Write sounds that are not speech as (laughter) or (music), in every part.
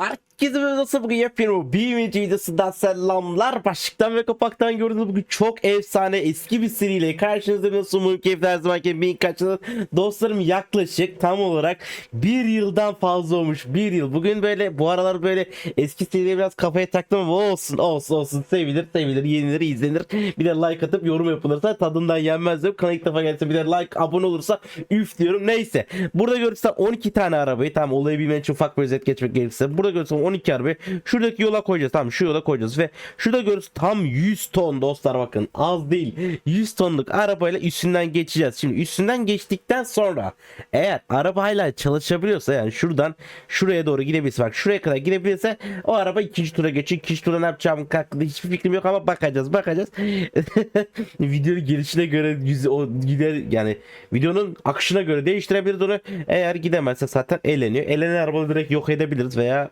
R Herkese nasıl bugün yapıyorum bir video videosundan selamlar. Başlıktan ve kapaktan gördüğünüz bugün çok efsane eski bir seriyle karşınızda nasıl umarım keyifli her zamanki bin kaçınız dostlarım yaklaşık tam olarak bir yıldan fazla olmuş bir yıl. Bugün böyle bu aralar böyle eski seriye biraz kafaya taktım ama olsun olsun olsun. Sevilir sevilir yenilir izlenir. Bir de like atıp yorum yapılırsa tadından yenmez diyorum kanal ilk defa gelse bir de like abone olursa üf diyorum. Neyse burada görürsen 12 tane arabayı tamam olayı bilmen için ufak bir özet geçmek gerekirse. Burada görürsen 12 arabayı şuradaki yola koyacağız. Tamam şu yola koyacağız ve şurada görürüz tam 100 ton dostlar bakın. Az değil. 100 tonluk arabayla üstünden geçeceğiz. Şimdi üstünden geçtikten sonra eğer arabayla çalışabiliyorsa yani şuradan şuraya doğru gidebilirse bak şuraya kadar gidebilirse o araba ikinci tura geçiyor. İkinci tura ne yapacağım hakkında hiçbir fikrim yok ama bakacağız bakacağız. (laughs) Videonun gelişine göre o gider yani videonun akışına göre değiştirebiliriz onu eğer gidemezse zaten eleniyor. Elenen arabayı direkt yok edebiliriz veya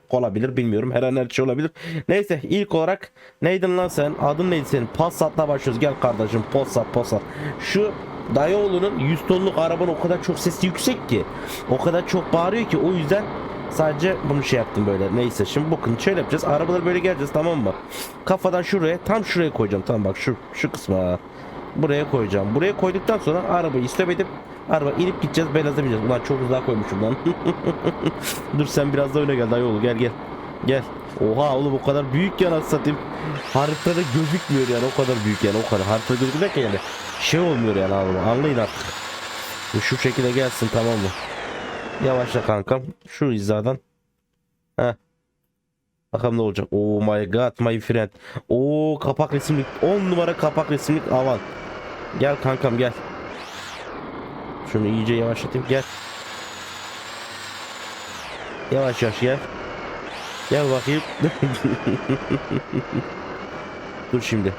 olabilir bilmiyorum her an her şey olabilir neyse ilk olarak neydin lan sen adın neydi senin Passat'la başlıyoruz gel kardeşim Passat Passat şu Dayıoğlu'nun 100 tonluk arabanın o kadar çok sesi yüksek ki o kadar çok bağırıyor ki o yüzden Sadece bunu şey yaptım böyle. Neyse şimdi bakın şöyle yapacağız. Arabaları böyle geleceğiz tamam mı? Kafadan şuraya tam şuraya koyacağım. Tamam bak şu şu kısma. Buraya koyacağım. Buraya koyduktan sonra arabayı istop edip araba inip gideceğiz. Beyaz'a bineceğiz. Ulan çok uzağa koymuşum lan. (laughs) Dur sen biraz da öne gel dayıoğlu gel gel. Gel. Oha oğlum o kadar büyük ya nasıl satayım. Haritada gözükmüyor yani o kadar büyük yani o kadar. Haritada gözükmüyor yani. Şey olmuyor yani anlayın, anlayın artık. Şu şekilde gelsin tamam mı? Yavaşla kankam. Şu hizadan. Heh. Bakalım ne olacak. Oh my god my friend. Oo kapak resimlik. 10 numara kapak resimlik avan. Gel kankam gel. Şunu iyice yavaşlatayım. Gel. Yavaş yavaş gel. Gel bakayım. Dur şimdi.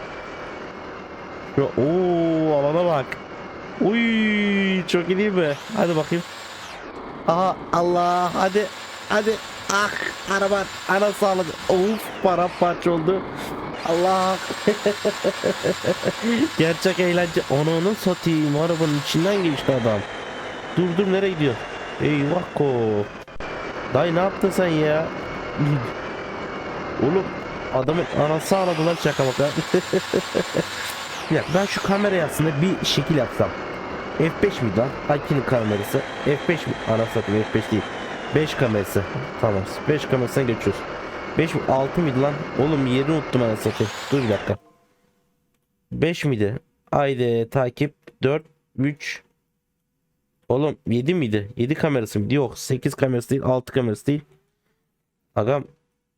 Ooo alana bak. Uy çok iyi değil mi? Hadi bakayım. Aha Allah hadi hadi ah araba ana sağladı of para parça oldu Allah (laughs) gerçek eğlence onu onu satayım arabanın içinden geçti adam dur dur nereye gidiyor eyvah ko dayı ne yaptın sen ya oğlum adamın anası ağladılar şaka baka (laughs) ya ben şu kamerayı aslında bir şekil yapsam F5 mi lan? Aki'nin kamerası. F5 mi? Ana satayım F5 değil. 5 kamerası. Tamam. 5 kamerasına geçiyoruz. 5 mi? 6 mıydı lan? Oğlum yerini unuttum ana satayım. Dur bir dakika. 5 miydi? Haydi takip 4 3 Oğlum 7 miydi? 7 kamerası mıydı? Yok 8 kamerası değil 6 kamerası değil. Agam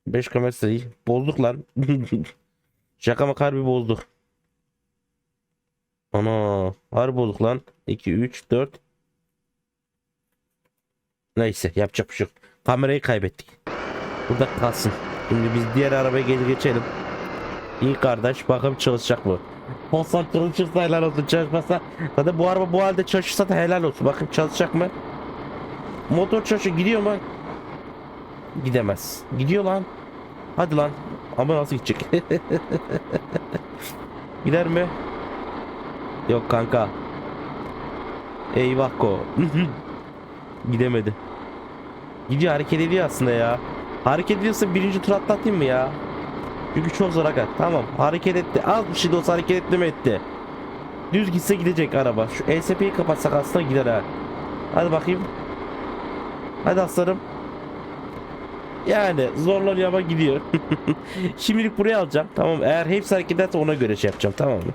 5 kamerası değil. Bozduk. (laughs) Şaka maka harbi bozduk. Ana harbi olduk lan. 2 3 4 Neyse yapacak bir şey yok. Kamerayı kaybettik. Burada kalsın. Şimdi biz diğer arabaya geri geçelim. İyi kardeş bakalım çalışacak mı? Olsan çalışırsa helal olsun çalışmazsa Zaten bu araba bu halde çalışırsa da helal olsun Bakın çalışacak mı? Motor çalışıyor gidiyor mu? Gidemez Gidiyor lan Hadi lan Ama nasıl gidecek? (laughs) Gider mi? Yok kanka. Eyvah ko. (laughs) Gidemedi. Gidiyor hareket ediyor aslında ya. Hareket ediyorsa birinci tur atlatayım mı ya? Çünkü çok zor aga. Tamam hareket etti. Az bir şey de olsa hareket etti mi etti. Düz gitse gidecek araba. Şu ESP'yi kapatsak aslında gider ha. Hadi bakayım. Hadi aslanım. Yani zorlanıyor ama gidiyor. (laughs) Şimdilik buraya alacağım. Tamam eğer hepsi hareket ederse ona göre şey yapacağım tamam mı?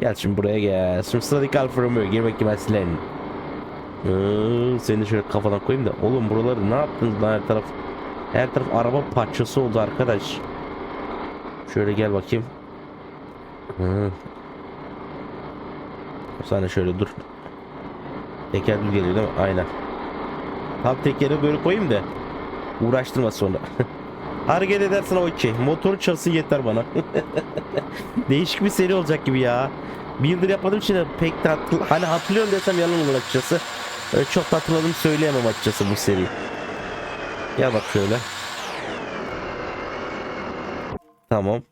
Gel şimdi buraya gel. Şimdi sıradaki Alfa Romeo. Gir bakayım aslen. Ee, seni şöyle kafadan koyayım da. Oğlum buraları ne yaptınız lan her taraf? Her taraf araba parçası oldu arkadaş. Şöyle gel bakayım. Hı. Sana şöyle dur. Teker düz geliyor değil mi? Aynen. Tam tekeri böyle koyayım da. Uğraştırma sonra. (laughs) Hareket edersen okey. Motor çalsın yeter bana. (laughs) Değişik bir seri olacak gibi ya. Bir yıldır yapmadığım için pek de hatırl- hani hatırlıyorum desem yalan olur açıkçası. Öyle çok da hatırladığımı söyleyemem açıkçası bu seri. Ya bak şöyle. Tamam.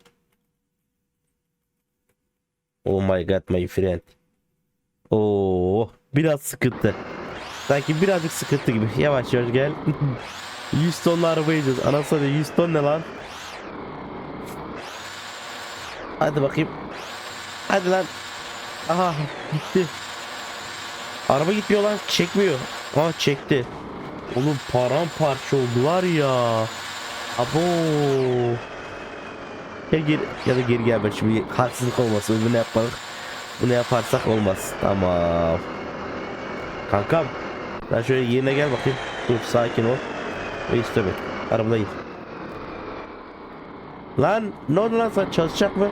Oh my god my friend. Oo, biraz sıkıntı. Sanki birazcık sıkıntı gibi. Yavaş yavaş gel. (laughs) 100 tonlu araba yiyeceğiz. Anasını 100 ton ne lan? Hadi bakayım. Hadi lan. Aha gitti. Araba gitmiyor lan. Çekmiyor. Aa çekti. Oğlum paramparça oldu var ya. Abo. Gel geri ya da geri gel ben şimdi haksızlık olmasın. Bunu yapmadık. Bunu yaparsak olmaz. Tamam. Kankam. Ben şöyle yerine gel bakayım. Dur sakin ol. Ve isteme. Arabada git. Lan ne oldu lan sen çalışacak mı?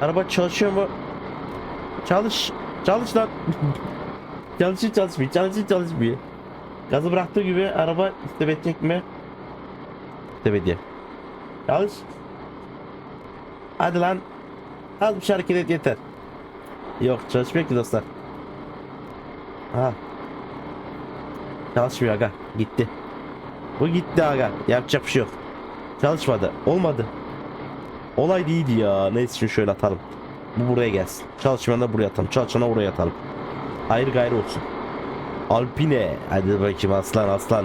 Araba çalışıyor mu? Çalış. Çalış lan. (laughs) çalışıyor çalışmıyor. Çalışıyor çalışmıyor. Gazı bıraktığı gibi araba istep mi? İstep ediyor. Çalış. Hadi lan. Az bir şey hareket et yeter. Yok çalışmıyor ki dostlar. Ha. Çalışmıyor aga. Gitti. Bu gitti aga. Yapacak bir şey yok. Çalışmadı. Olmadı. Olay değildi ya. Neyse şimdi şöyle atalım. Bu buraya gelsin. Çalışmayan da buraya atalım. Çalışana oraya atalım. Hayır gayrı olsun. Alpine. Hadi bakayım aslan aslan.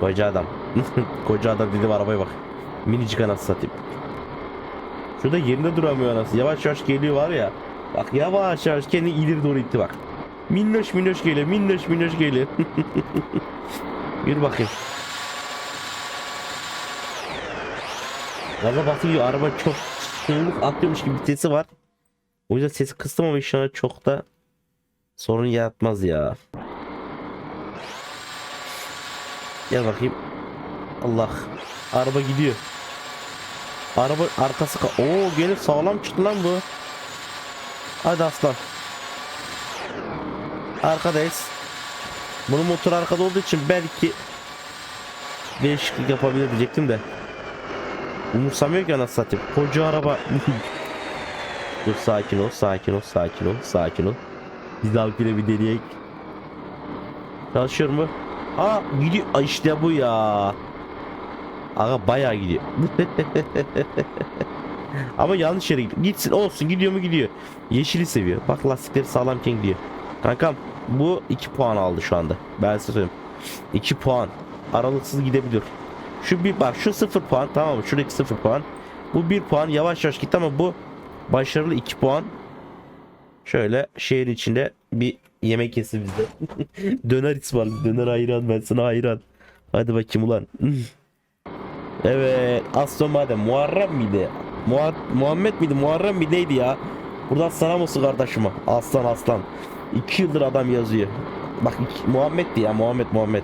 Koca adam. (laughs) Koca adam dedim arabaya bak. Minicik anası satayım. Şurada yerinde duramıyor anası. Yavaş yavaş geliyor var ya. Bak yavaş yavaş kendi ileri doğru itti bak. Minnoş minnoş geliyor. Minnoş minnoş geliyor. (laughs) Yürü bakayım. Gaza basıyor. Araba çok çığlık atıyormuş gibi bir sesi var. O yüzden sesi kıstım ama inşallah çok da sorun yaratmaz ya. Gel bakayım. Allah. Araba gidiyor. Araba arkası ka- Oo gene sağlam çıktı lan bu. Hadi aslan. Arkadayız. Bunun motor arkada olduğu için belki değişiklik yapabilir diyecektim de. Umursamıyor ki anasını satayım. Koca araba. (laughs) Dur sakin ol, sakin ol, sakin ol, sakin ol. Biz Alpine bir deneyek. Çalışıyor mu? Aa gidiyor. İşte bu ya. Aga bayağı gidiyor. (laughs) Ama yanlış yere gidiyor. Gitsin olsun gidiyor mu gidiyor. Yeşili seviyor. Bak lastikleri sağlamken gidiyor. Kankam bu 2 puan aldı şu anda. Ben size söyleyeyim. 2 puan. Aralıksız gidebilir. Şu bir bak şu 0 puan tamam mı? Şuradaki 0 puan. Bu 1 puan yavaş yavaş gitti ama bu başarılı 2 puan. Şöyle şehir içinde bir yemek yesi bizde. (laughs) döner ısmarlı. Döner hayran ben sana hayran. Hadi bakayım ulan. (laughs) Evet. Aston madem Muharrem miydi? Muha- Muhammed miydi? Muharrem mi neydi ya? Buradan selam olsun kardeşime. Aslan aslan. 2 yıldır adam yazıyor. Bak Muhammed'di ya Muhammed Muhammed.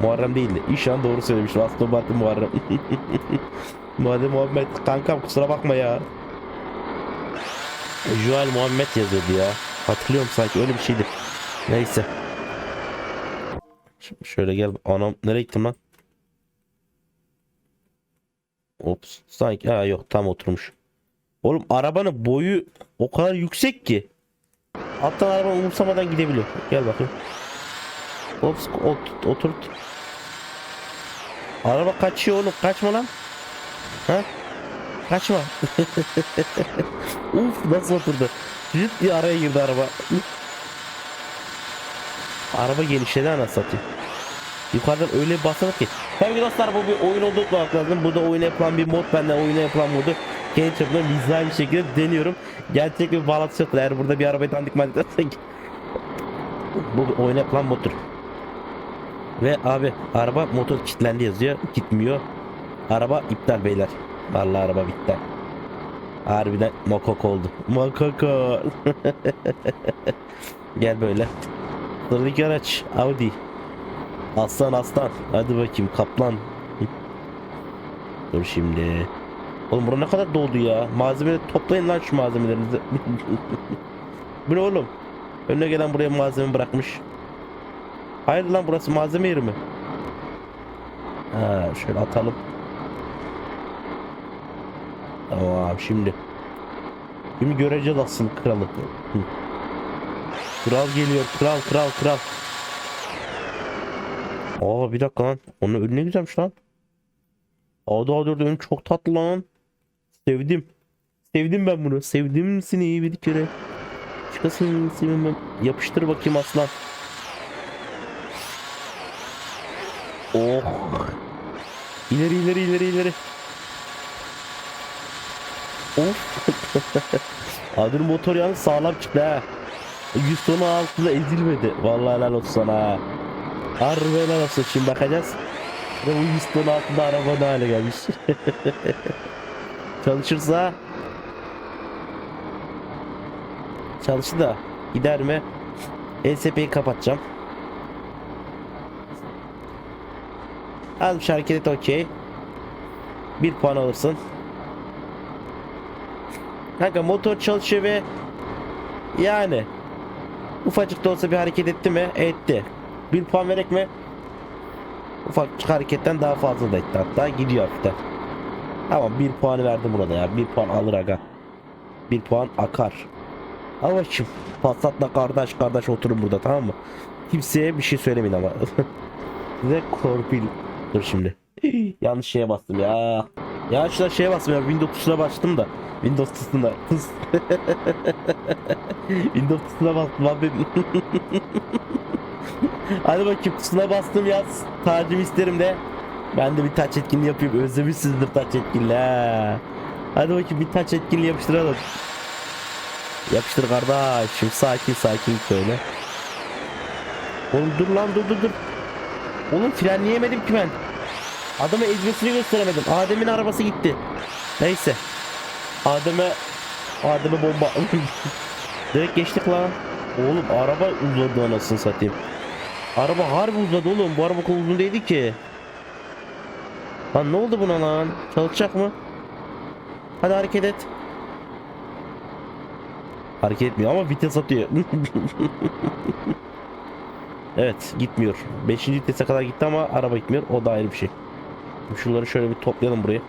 Muharrem değildi. İnşallah doğru söylemişim. Aston Martin Muharrem. (laughs) Muhammed Muhammed. Kankam kusura bakma ya. Joel Muhammed yazıyordu ya. Hatırlıyorum sanki öyle bir şeydi. Neyse. Şimdi şöyle gel. Anam nereye gittim lan? Ops. Sanki ha yok tam oturmuş. Oğlum arabanın boyu o kadar yüksek ki. Hatta araba umursamadan gidebiliyor. Gel bakayım. Ops ot, oturt. Araba kaçıyor oğlum. Kaçma lan. Ha? Kaçma. (laughs) Uf nasıl oturdu. Cüt diye araya girdi araba. araba genişledi anasını satayım. Yukarıdan öyle bir basarak ki. Tabii dostlar bu bir oyun olduğu lazım. Burada oyuna yapılan bir mod. Ben de oyuna yapılan modu kendi çapımda mizah bir şekilde deniyorum. Gerçek bir bağlantısı. Eğer burada bir arabayı tanıdık mı (laughs) Bu bir oyuna yapılan moddur. Ve abi araba motor kilitlendi yazıyor. Gitmiyor. Araba iptal beyler. Vallahi araba bitti. Harbiden mokok oldu. Mokoko. (laughs) Gel böyle. Sıradaki araç Audi. Aslan aslan. Hadi bakayım kaplan. Dur şimdi. Oğlum bura ne kadar doldu ya. Malzemeleri toplayın lan şu malzemelerinizi. (laughs) Bu ne oğlum? Önüne gelen buraya malzeme bırakmış. Hayır lan burası malzeme yeri mi? Ha şöyle atalım. Tamam şimdi. Şimdi göreceğiz asıl kralı. Kral geliyor. Kral kral kral. Aa bir dakika lan. Onun önü ne güzelmiş lan. Adı adı önü çok tatlı lan. Sevdim. Sevdim ben bunu. Sevdim seni bir kere. Çıkasın sevim ben. Yapıştır bakayım aslan. Oh. İleri ileri ileri ileri. Of. (laughs) Adır motor yalnız sağlam çıktı ha. 100 tonu altında ezilmedi. Vallahi helal olsun sana ha. Harbi helal olsun. Şimdi bakacağız. Ve bu 100 ton altında araba ne hale gelmiş. (laughs) Çalışırsa Çalıştı da gider mi? ESP'yi kapatacağım. Az bir hareket et okey. Bir puan alırsın. Kanka motor çalışıyor ve yani ufacık da olsa bir hareket etti mi? Etti. Bir puan verek mi? Ufacık hareketten daha fazla da etti hatta gidiyor hafiften. Tamam bir puanı verdim burada ya. Bir puan alır aga. Bir puan akar. Al bakayım. Passat'la kardeş kardeş oturun burada tamam mı? Kimseye bir şey söylemeyin ama. (laughs) Ve korpil. Dur şimdi. (laughs) Yanlış şeye bastım ya. Ya şuna şeye bastım ya. Windows tuşuna bastım da. Windows tuşuna. (laughs) Windows tuşuna bastım abi. (laughs) Hadi bakayım tuşuna bastım yaz. Tacım isterim de. Ben de bir taç etkinliği yapayım. Özlemişsinizdir taç etkinliği ha. Hadi bakayım bir taç etkinliği yapıştıralım. Yapıştır kardeşim sakin sakin söyle. Oğlum dur lan dur dur dur. Oğlum frenleyemedim ki ben. Adamı ezmesini gösteremedim. Adem'in arabası gitti. Neyse. Adem'e Adem'e bomba. Direkt geçtik lan. Oğlum araba uzadı anasını satayım. Araba harbi uzadı oğlum. Bu araba uzun değildi ki. Lan ne oldu buna lan? Çalışacak mı? Hadi hareket et. Hareket etmiyor ama vites atıyor. (laughs) evet gitmiyor. 5. vitese kadar gitti ama araba gitmiyor. O da ayrı bir şey. Şunları şöyle bir toplayalım buraya.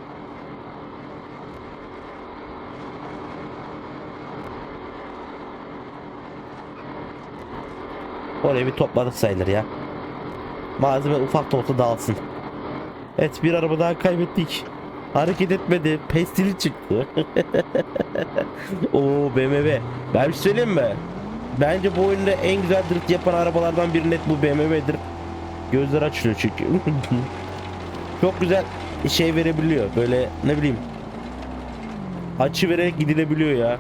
Oraya bir topladık sayılır ya. Malzeme ufak da olsa dağılsın. Evet bir araba daha kaybettik. Hareket etmedi. Pestili çıktı. (laughs) Oo BMW. Ben bir şey söyleyeyim mi? Bence bu oyunda en güzel drift yapan arabalardan biri net bu BMW'dir. Gözler açılıyor çünkü. (laughs) Çok güzel şey verebiliyor. Böyle ne bileyim. Açı vererek gidilebiliyor ya.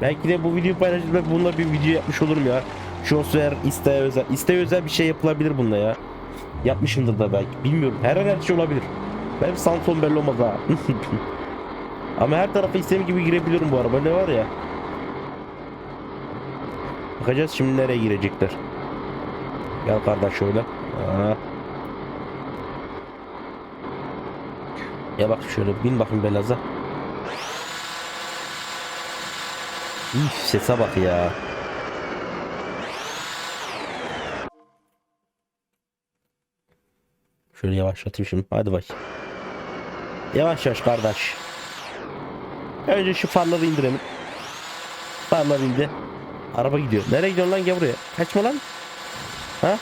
Belki de bu videoyu paylaşıp bununla bir video yapmış olurum ya. Şosver isteğe özel. İsteğe özel bir şey yapılabilir bununla ya. Yapmışımdır da belki. Bilmiyorum. Her an her şey olabilir. Benim Samson belli olmaz ha. (laughs) Ama her tarafa istediğim gibi girebiliyorum bu araba. Ne var ya? Bakacağız şimdi nereye girecekler. Gel kardeş şöyle. Aa. Ya bak şöyle bin bakayım belaza. Üf sese bak ya. Şöyle yavaşlatayım şimdi. Hadi bak. Yavaş yavaş kardeş. Önce şu farları indirelim. Farlar indi. Araba gidiyor. Nereye gidiyorsun lan? Gel buraya. Kaçma lan. Ha?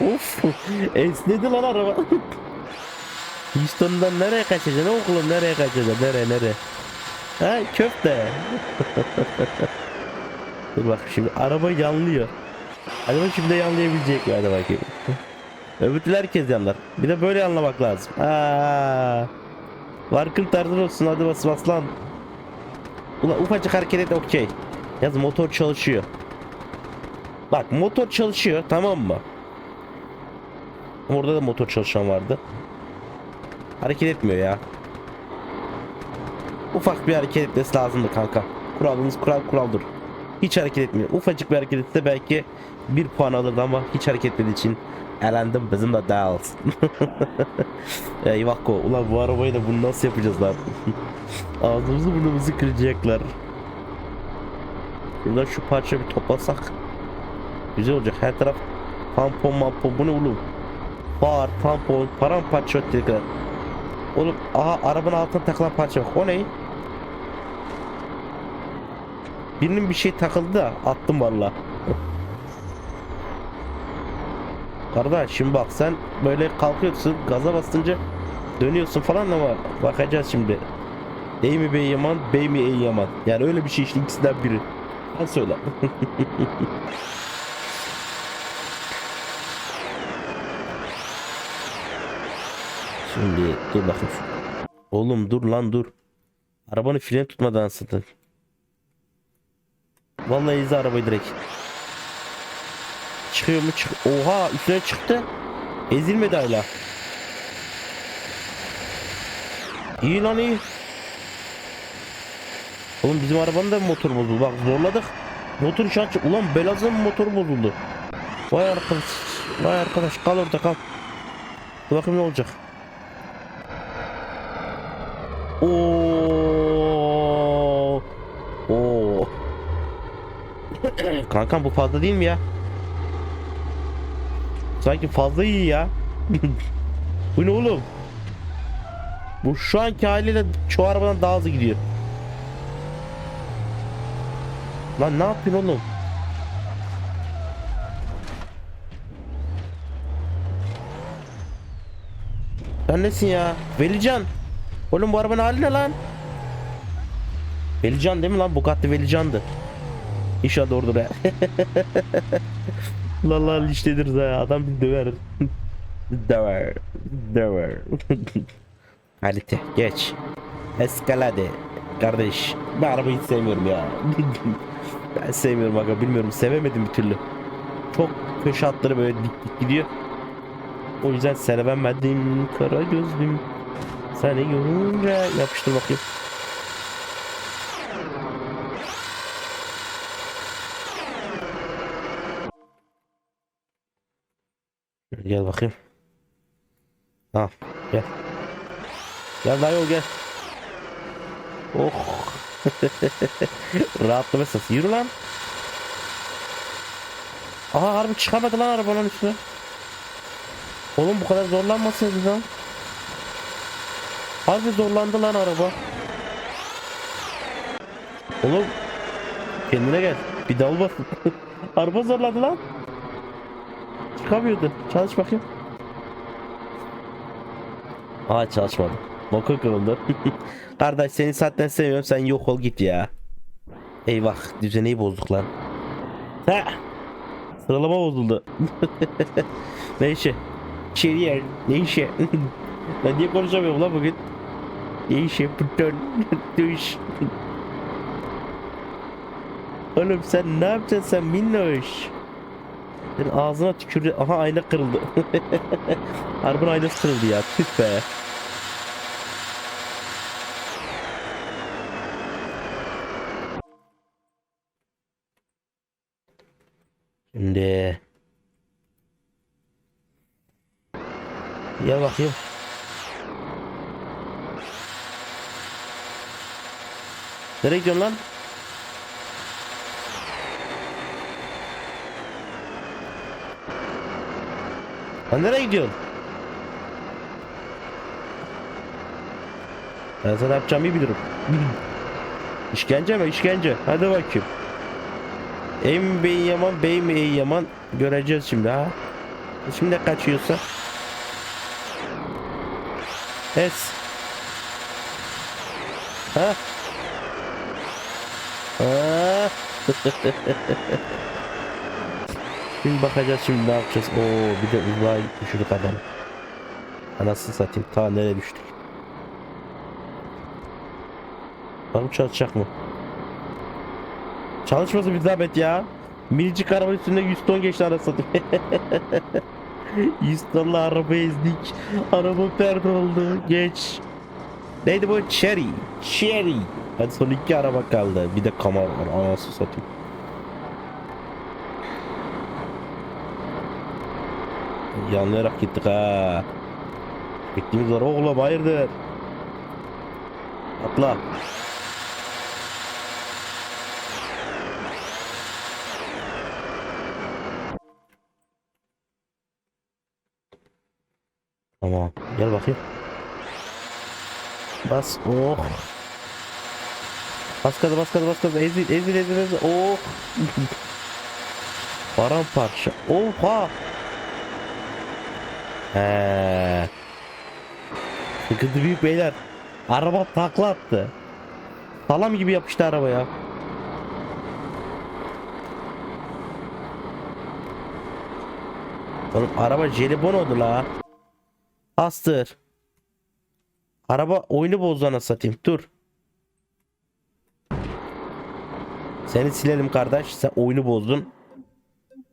Uf. (laughs) Esnedi lan araba. (laughs) Houston'dan nereye kaçacaksın oğlum? Nereye kaçacaksın? Nereye nereye? Ha köfte. (laughs) Dur bak şimdi. Araba yanlıyor. Acaba şimdi yanlayabilecek mi? Hadi bakayım. Öbürtüler herkes yanlar. Bir de böyle anlamak lazım. Aa, Varkın tarzın olsun. Hadi bas bas lan. Ulan ufacık hareket et okey Yaz motor çalışıyor Bak motor çalışıyor tamam mı Orada da motor çalışan vardı Hareket etmiyor ya. Ufak bir hareket etmesi lazımdı kanka. Kuralımız kural kuraldır. Hiç hareket etmiyor. Ufacık bir hareket etse belki bir puan alırdı ama hiç hareket etmediği için elendim bizim de değil. (laughs) Eyvah ko. Ulan bu arabayı da bunu nasıl yapacağız lan? (laughs) Ağzımızı burnumuzu kıracaklar. Şuradan şu parça bir toplasak güzel olacak. Her taraf tampon mampon bu ne oğlum? Far, tampon, paramparça öteki Oğlum aha arabanın altına takılan parça bak. O ne? Birinin bir şey takıldı da attım valla. Kardeş şimdi bak sen böyle kalkıyorsun gaza bastınca dönüyorsun falan ama bakacağız şimdi. Ey mi bey yaman bey mi ey yaman. Yani öyle bir şey işte ikisinden biri. Sen söyle. (laughs) Şimdi dur bakayım. Oğlum dur lan dur. Arabanı fren tutmadan satın. Vallahi izle arabayı direkt. Çıkıyor mu çık? Oha üstüne çıktı. Ezilmedi hala. İyi lan iyi. Oğlum bizim arabanın da motor bozuldu. Bak zorladık. Motor şu an Ulan Belaz'ın motoru bozuldu. Vay arkadaş. Vay arkadaş kal orada kal. Dur bakayım ne olacak. Oo. Oo. (coughs) Kankam bu fazla değil mi ya? Sanki fazla iyi ya. (laughs) bu ne oğlum? Bu şu anki haliyle çoğu arabadan daha hızlı gidiyor. Lan ne yapıyorsun oğlum? Sen nesin ya? Velican. Oğlum bu arabanın hali ne lan? Velican değil mi lan? Bugatti Velican'dı. İnşallah doğrudur ha. (laughs) lan lan işleniriz ha. Adam bir döver. (laughs) döver. Döver. (laughs) Kalite. Geç. Eskalade. Kardeş. Ben arabayı hiç sevmiyorum ya. (laughs) ben sevmiyorum aga. Bilmiyorum. Sevemedim bir türlü. Çok köşe hatları böyle dik dik gidiyor. O yüzden sevemedim. Kara gözlüm. Seni görünce yapıştır bakayım. Gel bakayım. Ha gel. Gel dayı gel. Oh. (laughs) Rahatlama sesi. Yürü lan. Aha harbi çıkamadı lan arabanın üstüne. Oğlum bu kadar zorlanmasaydı lan. Harbi zorlandı lan araba. Oğlum kendine gel. Bir dal bas. (laughs) araba zorlandı lan. Çıkamıyordu. Çalış bakayım. Aa çalışmadı. Boku kırıldı. (laughs) Kardeş seni zaten sevmiyorum. Sen yok ol git ya. Eyvah düzeneyi bozduk lan. Ha! Sıralama bozuldu. ne işi? İçeri yer. Ne işi? ben niye konuşamıyorum lan bugün? Ne işi? Pıtön. Düş. Oğlum sen ne yapacaksın sen minnoş? Senin ağzına tükürdü. Aha ayna kırıldı. (laughs) Arabanın aynası kırıldı ya. Tüh be. Şimdi Gel bakayım. Nereye gidiyorsun lan? Lan nereye gidiyorsun? Ben sana yapacağımı iyi bilirim. işkence mi? İşkence. Hadi bakayım. Ey mi bey yaman, bey mi ey yaman göreceğiz şimdi ha. Şimdi kaçıyorsa. Es. Ha? Ha? şimdi bakacağız şimdi ne yapacağız. Oo bir de uzağa düşürdük adamı. Anasını satayım ta nereye düştük. Bakalım çalışacak mı? Çalışması bir zahmet ya. Minicik arabanın üstünde 100 ton geçti arası satayım. (laughs) 100 tonla araba ezdik. Araba perde oldu. Geç. Neydi bu? Cherry. Cherry. Hadi son iki araba kaldı. Bir de kamar var. Anasını satayım. Yanlayarak gittik ha. Gittiğimiz var oğlum hayırdır? Atla. Tamam. Gel bakayım. Bas. Oh. Bas gaza bas gaza bas gaza. Ezil ezil ezil ezil. Oh. (laughs) Paramparça. Oha. He. Sıkıntı büyük beyler. Araba takla attı. Salam gibi yapıştı arabaya. Oğlum araba jelibon oldu la. Astır. Araba oyunu bozdu ana satayım. Dur. Seni silelim kardeş. Sen oyunu bozdun.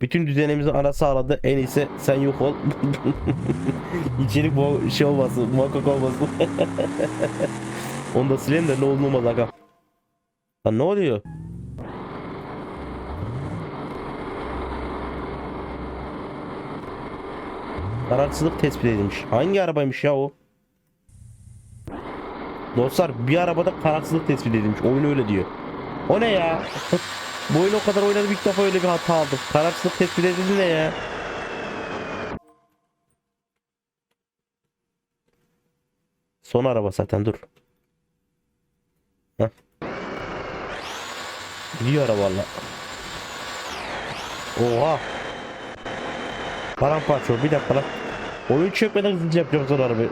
Bütün düzenimizin arası ağladı. En iyisi sen yok ol. (laughs) İçerik bu şey olmasın. Muhakkak olmasın. (laughs) Onu da silelim de ne olur ne olmaz aga. Lan ne oluyor? Kararsızlık tespit edilmiş. Hangi arabaymış ya o? Dostlar bir arabada kararsızlık tespit edilmiş. Oyun öyle diyor. O ne ya? (laughs) Bu oyunu o kadar oynadım ilk defa öyle bir hata aldım. Kararsızlık tespit edildi ne ya? Son araba zaten dur. Heh. Gidiyor araba valla. Oha. Paramparça ol. Bir dakika lan. Oyun çökmeden hızlıca yapacağım son arabayı.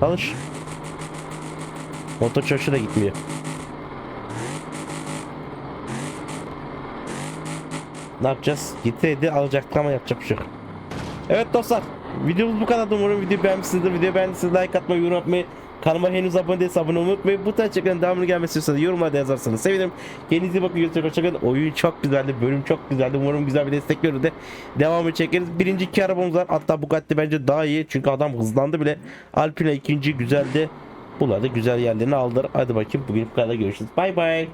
Çalış. Motor çalışı da gitmiyor. Ne yapacağız? Gitseydi alacaktık ama yapacak bir şey. Evet dostlar. Videomuz bu kadar. Umarım videoyu beğenmişsinizdir. Videoyu beğendiyseniz like atmayı, yorum atmayı, kanalıma henüz abone değilse abone olmayı unutmayın. Bu tarz içeriklerin devamını gelmesi istiyorsanız yorumlarda yazarsanız sevinirim. Kendinize iyi bakın. Görüşürüz. Hoşçakalın. Oyun çok güzeldi. Bölüm çok güzeldi. Umarım güzel bir destek görür de devamı çekeriz. Birinci iki arabamız var. Hatta Bugatti bence daha iyi. Çünkü adam hızlandı bile. Alpine ikinci güzeldi. Bunlar da güzel yerlerini aldılar. Hadi bakayım bugün bu kadar görüşürüz. Bay bay.